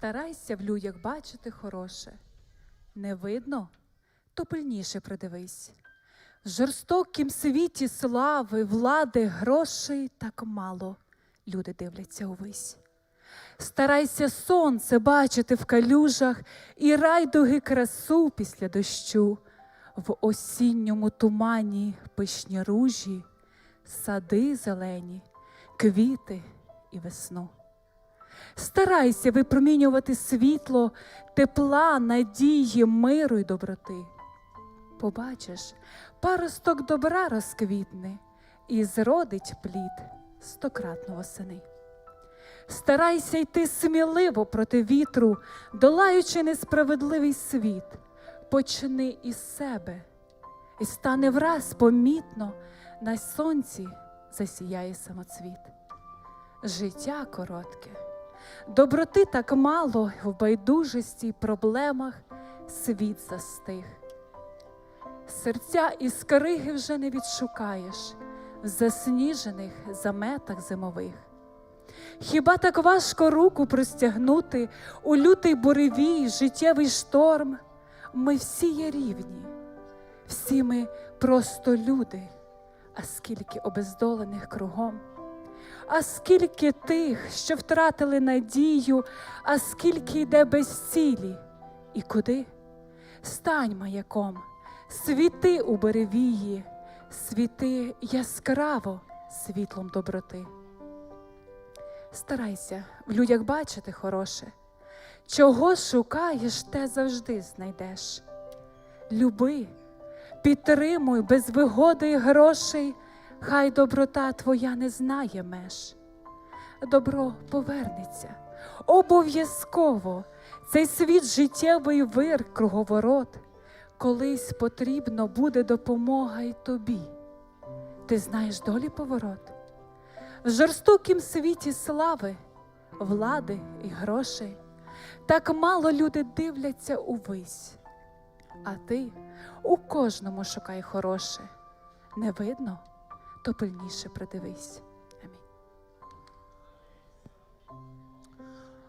Старайся в людях бачити хороше. Не видно, то пильніше придивись. В жорстокім світі слави, влади, грошей так мало люди дивляться увесь. Старайся сонце бачити в калюжах і райдуги красу після дощу, в осінньому тумані пишні ружі, сади зелені, квіти і весну. Старайся випромінювати світло, тепла, надії, миру й доброти. Побачиш, паросток добра розквітне і зродить плід стократно восени. Старайся йти сміливо проти вітру, долаючи несправедливий світ. Почни із себе, і стане враз помітно, на сонці засіяє самоцвіт. Життя коротке, доброти так мало в байдужості й проблемах світ застиг. Серця і скриги вже не відшукаєш в засніжених заметах зимових. Хіба так важко руку простягнути у лютий буревій, життєвий шторм? Ми всі є рівні, всі ми просто люди, а скільки обездолених кругом, а скільки тих, що втратили надію, а скільки йде без цілі, і куди? Стань маяком, світи у беревії, світи яскраво світлом доброти. Старайся в людях бачити хороше. Чого шукаєш, те завжди знайдеш. Люби, підтримуй без вигоди й грошей, хай доброта твоя не знає меж. Добро повернеться обов'язково. Цей світ життєвий вир, круговорот. Колись потрібно буде допомога й тобі. Ти знаєш долі поворот. В жорстокім світі слави, влади і грошей, так мало люди дивляться увись. А ти у кожному шукай хороше. Не видно, то пильніше придивись.